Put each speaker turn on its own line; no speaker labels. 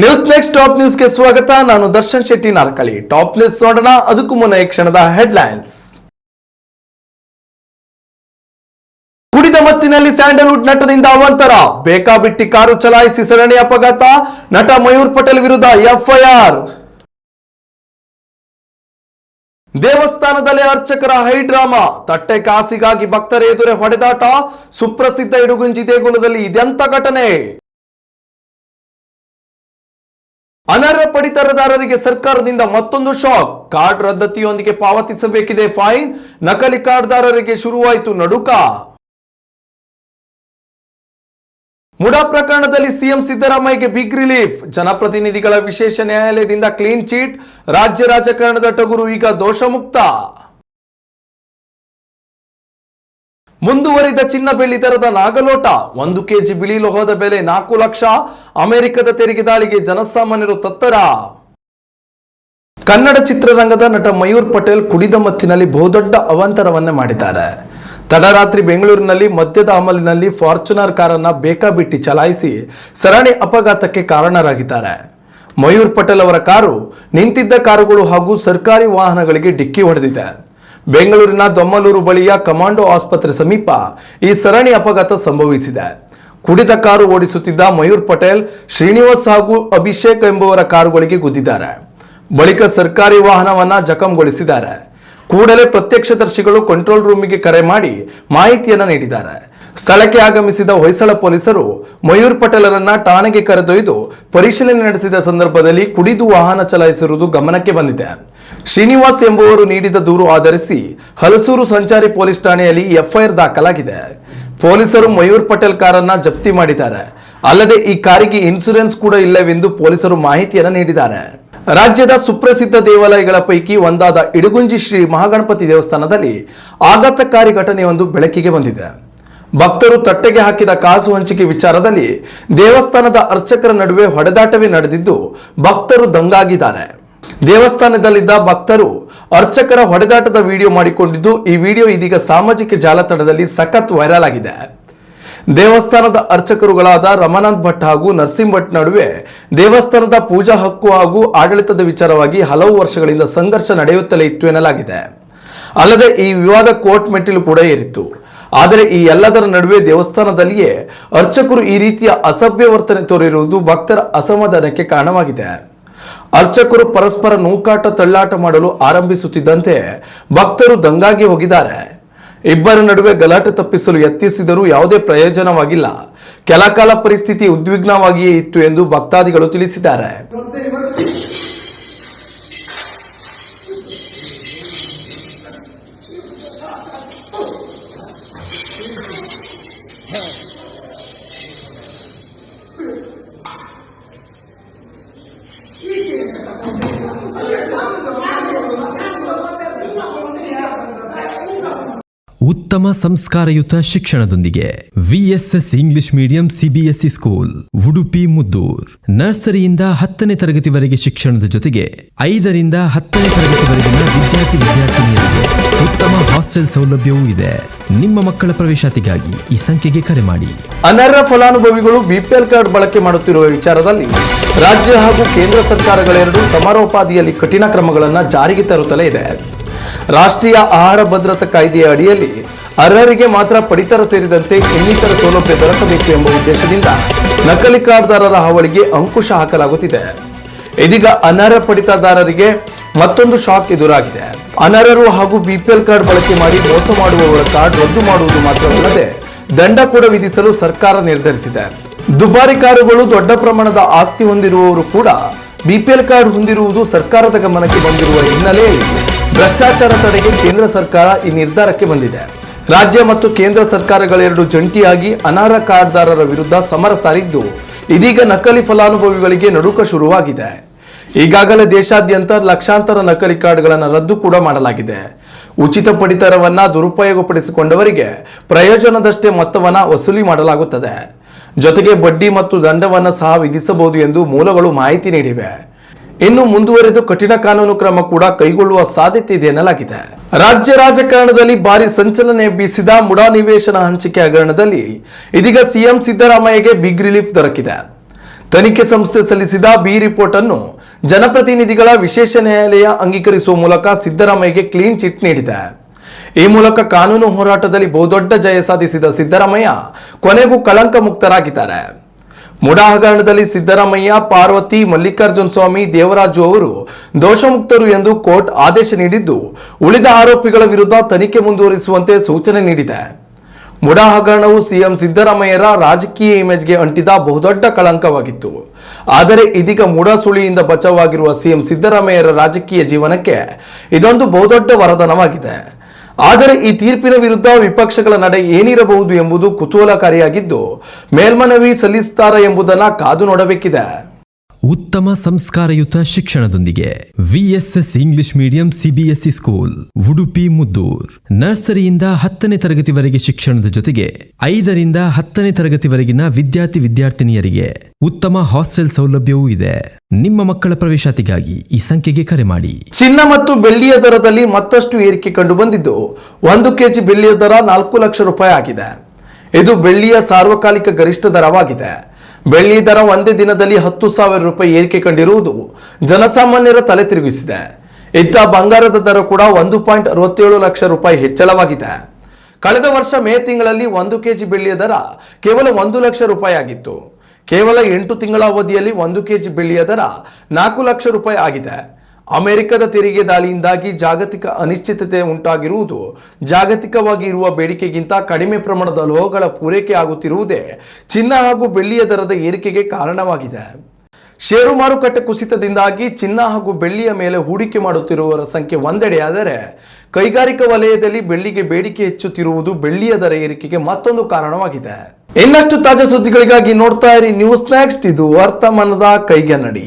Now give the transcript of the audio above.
News next top ನ್ಯೂಸ್ಗೆ ಸ್ವಾಗತ. ನಾನು ದರ್ಶನ್ ಶೆಟ್ಟಿ ನಾಲ್ಕಳಿ. ಟಾಪ್ ನ್ಯೂಸ್ ನೋಡೋಣ. ಅದಕ್ಕೂ ಮುನ್ನ ಈ ಕ್ಷಣದ ಹೆಡ್ಲೈನ್ಸ್ ಕುಡಿದ ಮತ್ತಿನಲ್ಲಿ ಸ್ಯಾಂಡಲ್ವುಡ್ ನಟನಿಂದ ಅವಾಂತರ. ಬೇಕಾಬಿಟ್ಟಿ ಕಾರು ಚಲಾಯಿಸಿ ಸರಣಿ ಅಪಘಾತ. ನಟ ಮಯೂರ್ ಪಟೇಲ್ ವಿರುದ್ಧ ಎಫ್ಐಆರ್. ದೇವಸ್ಥಾನದಲ್ಲಿ ಅರ್ಚಕರ ಹೈ ಡ್ರಾಮಾ. ತಟ್ಟೆ ಕಾಸಿಗಾಗಿ ಭಕ್ತರ ಎದುರೇ ಹೊಡೆದಾಟ. ಸುಪ್ರಸಿದ್ಧ ಇಡುಗುಂಜಿ ದೇಗುಲದಲ್ಲಿ ಇದೆಂತ ಘಟನೆ? ಅನರ್ಹ ಪಡಿತರದಾರರಿಗೆ ಸರ್ಕಾರದಿಂದ ಮತ್ತೊಂದು ಶಾಕ್. ಕಾರ್ಡ್ ರದ್ದತಿಯೊಂದಿಗೆ ಪಾವತಿಸಬೇಕಿದೆ ಫೈನ್. ನಕಲಿ ಕಾರ್ಡ್ದಾರರಿಗೆ ಶುರುವಾಯಿತು ನಡುಕ. ಮುಡಾ ಪ್ರಕರಣದಲ್ಲಿ ಸಿಎಂ ಸಿದ್ದರಾಮಯ್ಯಗೆ ಬಿಗ್ ರಿಲೀಫ್. ಜನಪ್ರತಿನಿಧಿಗಳ ವಿಶೇಷ ನ್ಯಾಯಾಲಯದಿಂದ ಕ್ಲೀನ್ ಚೀಟ್. ರಾಜ್ಯ ರಾಜಕಾರಣದ ಟಗುರು ಈಗ ದೋಷಮುಕ್ತ. ಮುಂದುವರಿದ ಚಿನ್ನ ಬೆಳ್ಳಿ ದರದ ನಾಗಲೋಟ, ಒಂದು ಕೆಜಿ ಬಿಳಿ ಲೋಹದ ಬೆಲೆ ನಾಲ್ಕು ಲಕ್ಷ. ಅಮೆರಿಕದ ತೆರಿಗೆ ದಾಳಿಗೆ ಜನಸಾಮಾನ್ಯರು ತತ್ತರ. ಕನ್ನಡ ಚಿತ್ರರಂಗದ ನಟ ಮಯೂರ್ ಪಟೇಲ್ ಕುಡಿದ ಮತ್ತಿನಲ್ಲಿ ಬಹುದೊಡ್ಡ ಅವಾಂತರವನ್ನೇ ಮಾಡಿದ್ದಾರೆ. ತಡರಾತ್ರಿ ಬೆಂಗಳೂರಿನಲ್ಲಿ ಮದ್ಯದ ಅಮಲಿನಲ್ಲಿ ಫಾರ್ಚುನರ್ ಕಾರನ್ನ ಬೇಕಾಬಿಟ್ಟಿ ಚಲಾಯಿಸಿ ಸರಣಿ ಅಪಘಾತಕ್ಕೆ ಕಾರಣರಾಗಿದ್ದಾರೆ. ಮಯೂರ್ ಪಟೇಲ್ ಅವರ ಕಾರು ನಿಂತಿದ್ದ ಕಾರುಗಳು ಹಾಗೂ ಸರ್ಕಾರಿ ವಾಹನಗಳಿಗೆ ಡಿಕ್ಕಿ ಹೊಡೆದಿದೆ. ಬೆಂಗಳೂರಿನ ದೊಮ್ಮಲೂರು ಬಳಿಯ ಕಮಾಂಡೋ ಆಸ್ಪತ್ರೆ ಸಮೀಪ ಈ ಸರಣಿ ಅಪಘಾತ ಸಂಭವಿಸಿದೆ. ಕುಡಿತ ಕಾರು ಓಡಿಸುತ್ತಿದ್ದ ಮಯೂರ್ ಪಟೇಲ್, ಶ್ರೀನಿವಾಸ್ ಹಾಗೂ ಅಭಿಷೇಕ್ ಎಂಬುವರ ಕಾರುಗಳಿಗೆ ಗುದ್ದಿದ್ದಾರೆ. ಬಳಿಕ ಸರ್ಕಾರಿ ವಾಹನವನ್ನ ಜಖಂಗೊಳಿಸಿದ್ದಾರೆ. ಕೂಡಲೇ ಪ್ರತ್ಯಕ್ಷದರ್ಶಿಗಳು ಕಂಟ್ರೋಲ್ ರೂಮಿಗೆ ಕರೆ ಮಾಡಿ ಮಾಹಿತಿಯನ್ನ ನೀಡಿದ್ದಾರೆ. ಸ್ಥಳಕ್ಕೆ ಆಗಮಿಸಿದ ಹೊಯ್ಸಳ ಪೊಲೀಸರು ಮಯೂರ್ ಪಟೇಲರನ್ನ ಠಾಣೆಗೆ ಕರೆದೊಯ್ದು ಪರಿಶೀಲನೆ ನಡೆಸಿದ ಸಂದರ್ಭದಲ್ಲಿ ಕುಡಿದು ವಾಹನ ಚಲಾಯಿಸಿರುವುದು ಗಮನಕ್ಕೆ ಬಂದಿದೆ. ಶ್ರೀನಿವಾಸ್ ಎಂಬುವರು ನೀಡಿದ ದೂರು ಆಧರಿಸಿ ಹಲಸೂರು ಸಂಚಾರಿ ಪೊಲೀಸ್ ಠಾಣೆಯಲ್ಲಿ ಎಫ್ಐಆರ್ ದಾಖಲಾಗಿದೆ. ಪೊಲೀಸರು ಮಯೂರ್ ಪಟೇಲ್ ಕಾರನ್ನ ಜಪ್ತಿ ಮಾಡಿದ್ದಾರೆ. ಅಲ್ಲದೆ ಈ ಕಾರಿಗೆ ಇನ್ಸೂರೆನ್ಸ್ ಕೂಡ ಇಲ್ಲವೆಂದು ಪೊಲೀಸರು ಮಾಹಿತಿಯನ್ನು ನೀಡಿದ್ದಾರೆ. ರಾಜ್ಯದ ಸುಪ್ರಸಿದ್ಧ ದೇವಾಲಯಗಳ ಪೈಕಿ ಒಂದಾದ ಇಡುಗುಂಜಿ ಶ್ರೀ ಮಹಾಗಣಪತಿ ದೇವಸ್ಥಾನದಲ್ಲಿ ಆಘಾತಕಾರಿ ಘಟನೆಯೊಂದು ಬೆಳಕಿಗೆ ಬಂದಿದೆ. ಭಕ್ತರು ತಟ್ಟೆಗೆ ಹಾಕಿದ ಕಾಸು ಹಂಚಿಕೆ ವಿಚಾರದಲ್ಲಿ ದೇವಸ್ಥಾನದ ಅರ್ಚಕರ ನಡುವೆ ಹೊಡೆದಾಟವೇ ನಡೆದಿದ್ದು ಭಕ್ತರು ದಂಗಾಗಿದ್ದಾರೆ. ದೇವಸ್ಥಾನದಲ್ಲಿದ್ದ ಭಕ್ತರು ಅರ್ಚಕರ ಹೊಡೆದಾಟದ ವಿಡಿಯೋ ಮಾಡಿಕೊಂಡಿದ್ದು, ಈ ವಿಡಿಯೋ ಇದೀಗ ಸಾಮಾಜಿಕ ಜಾಲತಾಣದಲ್ಲಿ ಸಖತ್ ವೈರಲ್ ಆಗಿದೆ. ದೇವಸ್ಥಾನದ ಅರ್ಚಕರುಗಳಾದ ರಮಾನಂದ್ ಭಟ್ ಹಾಗೂ ನರಸಿಂಹ ಭಟ್ ನಡುವೆ ದೇವಸ್ಥಾನದ ಪೂಜಾ ಹಕ್ಕು ಹಾಗೂ ಆಡಳಿತದ ವಿಚಾರವಾಗಿ ಹಲವು ವರ್ಷಗಳಿಂದ ಸಂಘರ್ಷ ನಡೆಯುತ್ತಲೇ ಇತ್ತು ಎನ್ನಲಾಗಿದೆ. ಅಲ್ಲದೆ ಈ ವಿವಾದ ಕೋರ್ಟ್ ಮೆಟ್ಟಿಲು ಕೂಡ ಏರಿತ್ತು. ಆದರೆ ಈ ಎಲ್ಲದರ ನಡುವೆ ದೇವಸ್ಥಾನದಲ್ಲಿಯೇ ಅರ್ಚಕರು ಈ ರೀತಿಯ ಅಸಭ್ಯ ವರ್ತನೆ ತೋರಿರುವುದು ಭಕ್ತರ ಅಸಮಾಧಾನಕ್ಕೆ ಕಾರಣವಾಗಿದೆ. ಅರ್ಚಕರು ಪರಸ್ಪರ ನೂಕಾಟ ತಳ್ಳಾಟ ಮಾಡಲು ಆರಂಭಿಸುತ್ತಿದ್ದಂತೆ ಭಕ್ತರು ದಂಗಾಗಿ ಹೋಗಿದ್ದಾರೆ. ಇಬ್ಬರ ನಡುವೆ ಗಲಾಟೆ ತಪ್ಪಿಸಲು ಯತ್ನಿಸಿದರೂ ಯಾವುದೇ ಪ್ರಯೋಜನವಾಗಿಲ್ಲ. ಕೆಲಕಾಲ ಪರಿಸ್ಥಿತಿ ಉದ್ವಿಗ್ನವಾಗಿಯೇ ಇತ್ತು ಎಂದು ಭಕ್ತಾದಿಗಳು ತಿಳಿಸಿದ್ದಾರೆ. Amen.
ಉತ್ತಮ ಸಂಸ್ಕಾರಯುತ ಶಿಕ್ಷಣದೊಂದಿಗೆ VSS English medium CBSE school, Udupi, Muddur. ನರ್ಸರಿಯಿಂದ ಹತ್ತನೇ ತರಗತಿವರೆಗೆ ಶಿಕ್ಷಣದ ಜೊತೆಗೆ ಐದರಿಂದ ಹತ್ತನೇ ತರಗತಿವರೆಗಿನ ವಿದ್ಯಾರ್ಥಿ ವಿದ್ಯಾರ್ಥಿನಿಯರಿಗೆ ಉತ್ತಮ ಹಾಸ್ಟೆಲ್ ಸೌಲಭ್ಯವೂ ಇದೆ. ನಿಮ್ಮ ಮಕ್ಕಳ ಪ್ರವೇಶಾತಿಗಾಗಿ ಈ ಸಂಖ್ಯೆಗೆ ಕರೆ ಮಾಡಿ.
ಅನರ್ಹ ಫಲಾನುಭವಿಗಳು ಬಿಪಿಎಲ್ ಕಾರ್ಡ್ ಬಳಕೆ ಮಾಡುತ್ತಿರುವ ವಿಚಾರದಲ್ಲಿ ರಾಜ್ಯ ಹಾಗೂ ಕೇಂದ್ರ ಸರ್ಕಾರಗಳೆರಡೂ ಸಮಾರೋಪಾದಿಯಲ್ಲಿ ಕಠಿಣ ಕ್ರಮಗಳನ್ನು ಜಾರಿಗೆ ತರುತ್ತಲೇ ಇದೆ. ರಾಷ್ಟ್ರೀಯ ಆಹಾರ ಭದ್ರತಾ ಕಾಯ್ದೆಯ ಅಡಿಯಲ್ಲಿ ಅರ್ಹರಿಗೆ ಮಾತ್ರ ಪಡಿತರ ಸೇರಿದಂತೆ ಇನ್ನಿತರ ಸೌಲಭ್ಯ ದೊರಕಬೇಕು ಎಂಬ ಉದ್ದೇಶದಿಂದ ನಕಲಿ ಕಾರ್ಡ್ದಾರರ ಹಾವಳಿಗೆ ಅಂಕುಶ ಹಾಕಲಾಗುತ್ತಿದೆ. ಇದೀಗ ಅನರ್ಹ ಪಡಿತದಾರರಿಗೆ ಮತ್ತೊಂದು ಶಾಕ್ ಎದುರಾಗಿದೆ. ಅನರ್ಹರು ಹಾಗೂ ಬಿಪಿಎಲ್ ಕಾರ್ಡ್ ಬಳಕೆ ಮಾಡಿ ಮೋಸ ಮಾಡುವವರ ಕಾರ್ಡ್ ರದ್ದು ಮಾಡುವುದು ಮಾತ್ರವಲ್ಲದೆ ದಂಡ ಕೂಡ ವಿಧಿಸಲು ಸರ್ಕಾರ ನಿರ್ಧರಿಸಿದೆ. ದುಬಾರಿ ಕಾರುಗಳು ದೊಡ್ಡ ಪ್ರಮಾಣದ ಆಸ್ತಿ ಹೊಂದಿರುವವರು ಕೂಡ ಬಿಪಿಎಲ್ ಕಾರ್ಡ್ ಹೊಂದಿರುವುದು ಸರ್ಕಾರದ ಗಮನಕ್ಕೆ ಬಂದಿರುವ ಹಿನ್ನೆಲೆಯಲ್ಲಿ ಭ್ರಷ್ಟಾಚಾರ ತಡೆಗೆ ಕೇಂದ್ರ ಸರ್ಕಾರ ಈ ನಿರ್ಧಾರಕ್ಕೆ ಬಂದಿದೆ. ರಾಜ್ಯ ಮತ್ತು ಕೇಂದ್ರ ಸರ್ಕಾರಗಳೆರಡು ಜಂಟಿಯಾಗಿ ಅನರ್ಹ ಕಾರ್ಡ್ದಾರರ ವಿರುದ್ಧ ಸಮರ ಸಾರಿದ್ದು, ಇದೀಗ ನಕಲಿ ಫಲಾನುಭವಿಗಳಿಗೆ ನಡುಕ ಶುರುವಾಗಿದೆ. ಈಗಾಗಲೇ ದೇಶಾದ್ಯಂತ ಲಕ್ಷಾಂತರ ನಕಲಿ ಕಾರ್ಡ್ಗಳನ್ನು ರದ್ದು ಕೂಡ ಮಾಡಲಾಗಿದೆ. ಉಚಿತ ಪಡಿತರವನ್ನ ದುರುಪಯೋಗಪಡಿಸಿಕೊಂಡವರಿಗೆ ಪ್ರಯೋಜನದಷ್ಟೇ ಮೊತ್ತವನ್ನು ವಸೂಲಿ ಮಾಡಲಾಗುತ್ತದೆ. ಜೊತೆಗೆ ಬಡ್ಡಿ ಮತ್ತು ದಂಡವನ್ನು ಸಹ ವಿಧಿಸಬಹುದು ಎಂದು ಮೂಲಗಳು ಮಾಹಿತಿ ನೀಡಿವೆ. ಇನ್ನು ಮುಂದುವರೆದು ಕಠಿಣ ಕಾನೂನು ಕ್ರಮ ಕೂಡ ಕೈಗೊಳ್ಳುವ ಸಾಧ್ಯತೆ ಇದೆ ಎನ್ನಲಾಗಿದೆ. ರಾಜ್ಯ ರಾಜಕಾರಣದಲ್ಲಿ ಭಾರಿ ಸಂಚಲನೆ ಬೀಸಿದ ಮುಡಾ ನಿವೇಶನ ಹಂಚಿಕೆ ಹಗರಣದಲ್ಲಿ ಇದೀಗ ಸಿಎಂ ಸಿದ್ದರಾಮಯ್ಯಗೆ ಬಿಗ್ ರಿಲೀಫ್ ದೊರಕಿದೆ. ತನಿಖೆ ಸಂಸ್ಥೆ ಸಲ್ಲಿಸಿದ ಬಿ ರಿಪೋರ್ಟ್ ಅನ್ನು ಜನಪ್ರತಿನಿಧಿಗಳ ವಿಶೇಷ ನ್ಯಾಯಾಲಯ ಅಂಗೀಕರಿಸುವ ಮೂಲಕ ಸಿದ್ದರಾಮಯ್ಯಗೆ ಕ್ಲೀನ್ ಚಿಟ್ ನೀಡಿದೆ. ಈ ಮೂಲಕ ಕಾನೂನು ಹೋರಾಟದಲ್ಲಿ ಬಹುದೊಡ್ಡ ಜಯ ಸಾಧಿಸಿದ ಸಿದ್ದರಾಮಯ್ಯ ಕೊನೆಗೂ ಕಳಂಕ ಮುಕ್ತರಾಗಿದ್ದಾರೆ ಮುಡಾ ಹಗರಣದಲ್ಲಿ ಸಿದ್ದರಾಮಯ್ಯ, ಪಾರ್ವತಿ, ಮಲ್ಲಿಕಾರ್ಜುನ ಸ್ವಾಮಿ, ದೇವರಾಜು ಅವರು ದೋಷಮುಕ್ತರು ಎಂದು ಕೋರ್ಟ್ ಆದೇಶ ನೀಡಿದ್ದು, ಉಳಿದ ಆರೋಪಿಗಳ ವಿರುದ್ಧ ತನಿಖೆ ಮುಂದುವರಿಸುವಂತೆ ಸೂಚನೆ ನೀಡಿದೆ. ಮುಡಾಹಗರಣವು ಸಿಎಂ ಸಿದ್ದರಾಮಯ್ಯರ ರಾಜಕೀಯ ಇಮೇಜ್ಗೆ ಅಂಟಿದ ಬಹುದೊಡ್ಡ ಕಳಂಕವಾಗಿತ್ತು. ಆದರೆ ಇದೀಗ ಮುಡಾ ಸುಳಿಯಿಂದ ಬಚಾವಾಗಿರುವ ಸಿಎಂ ಸಿದ್ದರಾಮಯ್ಯರ ರಾಜಕೀಯ ಜೀವನಕ್ಕೆ ಇದೊಂದು ಬಹುದೊಡ್ಡ ವರದಾನವಾಗಿದೆ. ಆದರೆ ಈ ತೀರ್ಪಿನ ವಿರುದ್ಧ ವಿಪಕ್ಷಗಳ ನಡೆ ಏನಿರಬಹುದು ಎಂಬುದು ಕುತೂಹಲಕಾರಿಯಾಗಿದ್ದು ಮೇಲ್ಮನವಿ ಸಲ್ಲಿಸುತ್ತಾರೆ ಎಂಬುದನ್ನು ಕಾದು ನೋಡಬೇಕಿದೆ.
ಉತ್ತಮ ಸಂಸ್ಕಾರಯುತ ಶಿಕ್ಷಣದೊಂದಿಗೆ VSS English medium CBSE school, Udupi, Muddur. ನರ್ಸರಿಯಿಂದ ಹತ್ತನೇ ತರಗತಿವರೆಗೆ ಶಿಕ್ಷಣದ ಜೊತೆಗೆ ಐದರಿಂದ ಹತ್ತನೇ ತರಗತಿವರೆಗಿನ ವಿದ್ಯಾರ್ಥಿ ವಿದ್ಯಾರ್ಥಿನಿಯರಿಗೆ ಉತ್ತಮ ಹಾಸ್ಟೆಲ್ ಸೌಲಭ್ಯವೂ ಇದೆ. ನಿಮ್ಮ ಮಕ್ಕಳ ಪ್ರವೇಶಾತಿಗಾಗಿ ಈ ಸಂಖ್ಯೆಗೆ ಕರೆ ಮಾಡಿ.
ಚಿನ್ನ ಮತ್ತು ಬೆಳ್ಳಿಯ ದರದಲ್ಲಿ ಮತ್ತಷ್ಟು ಏರಿಕೆ ಕಂಡು ಬಂದಿದ್ದು, ಒಂದು ಕೆಜಿ ಬೆಳ್ಳಿಯ ದರ ನಾಲ್ಕು ಲಕ್ಷ ರೂಪಾಯಿ ಆಗಿದೆ. ಇದು ಬೆಳ್ಳಿಯ ಸಾರ್ವಕಾಲಿಕ ಗರಿಷ್ಠ ದರವಾಗಿದೆ. ಬೆಳ್ಳಿ ದರ ಒಂದೇ ದಿನದಲ್ಲಿ ಹತ್ತು ಸಾವಿರ ರೂಪಾಯಿ ಏರಿಕೆ ಕಂಡಿರುವುದು ಜನಸಾಮಾನ್ಯರ ತಲೆ ತಿರುಗಿಸಿದೆ. ಇತ್ತ ಬಂಗಾರದ ದರ ಕೂಡ ಒಂದು ಪಾಯಿಂಟ್ ಅರವತ್ತೇಳು ಲಕ್ಷ ರೂಪಾಯಿ ಹೆಚ್ಚಳವಾಗಿದೆ. ಕಳೆದ ವರ್ಷ ಮೇ ತಿಂಗಳಲ್ಲಿ ಒಂದು ಕೆಜಿ ಬೆಳ್ಳಿಯ ದರ ಕೇವಲ ಒಂದು ಲಕ್ಷ ರೂಪಾಯಿ ಆಗಿತ್ತು. ಕೇವಲ ಎಂಟು ತಿಂಗಳ ಅವಧಿಯಲ್ಲಿ ಒಂದು ಕೆಜಿ ಬೆಳ್ಳಿಯ ದರ ನಾಲ್ಕು ಲಕ್ಷ ರೂಪಾಯಿ ಆಗಿದೆ. ಅಮೆರಿಕದ ತೆರಿಗೆ ದಾಳಿಯಿಂದಾಗಿ ಜಾಗತಿಕ ಅನಿಶ್ಚಿತತೆ ಉಂಟಾಗಿರುವುದು. ಜಾಗತಿಕವಾಗಿ ಇರುವ ಬೇಡಿಕೆಗಿಂತ ಕಡಿಮೆ ಪ್ರಮಾಣದ ಲೋಹಗಳ ಪೂರೈಕೆ ಆಗುತ್ತಿರುವುದೇ ಚಿನ್ನ ಹಾಗೂ ಬೆಳ್ಳಿಯ ದರದ ಏರಿಕೆಗೆ ಕಾರಣವಾಗಿದೆ. ಷೇರು ಮಾರುಕಟ್ಟೆ ಕುಸಿತದಿಂದಾಗಿ ಚಿನ್ನ ಹಾಗೂ ಬೆಳ್ಳಿಯ ಮೇಲೆ ಹೂಡಿಕೆ ಮಾಡುತ್ತಿರುವವರ ಸಂಖ್ಯೆ ಒಂದೆಡೆಯಾದರೆ ಕೈಗಾರಿಕಾ ವಲಯದಲ್ಲಿ ಬೆಳ್ಳಿಗೆ ಬೇಡಿಕೆ ಹೆಚ್ಚುತ್ತಿರುವುದು ಬೆಳ್ಳಿಯ ದರ ಏರಿಕೆಗೆ ಮತ್ತೊಂದು ಕಾರಣವಾಗಿದೆ. ಇನ್ನಷ್ಟು ತಾಜಾ ಸುದ್ದಿಗಳಿಗಾಗಿ ನೋಡ್ತಾ ಇರಿ ನ್ಯೂಸ್ ನೆಕ್ಸ್ಟ್. ಇದು ವರ್ತಮಾನದ ಕೈಗೆನ್ನಡಿ.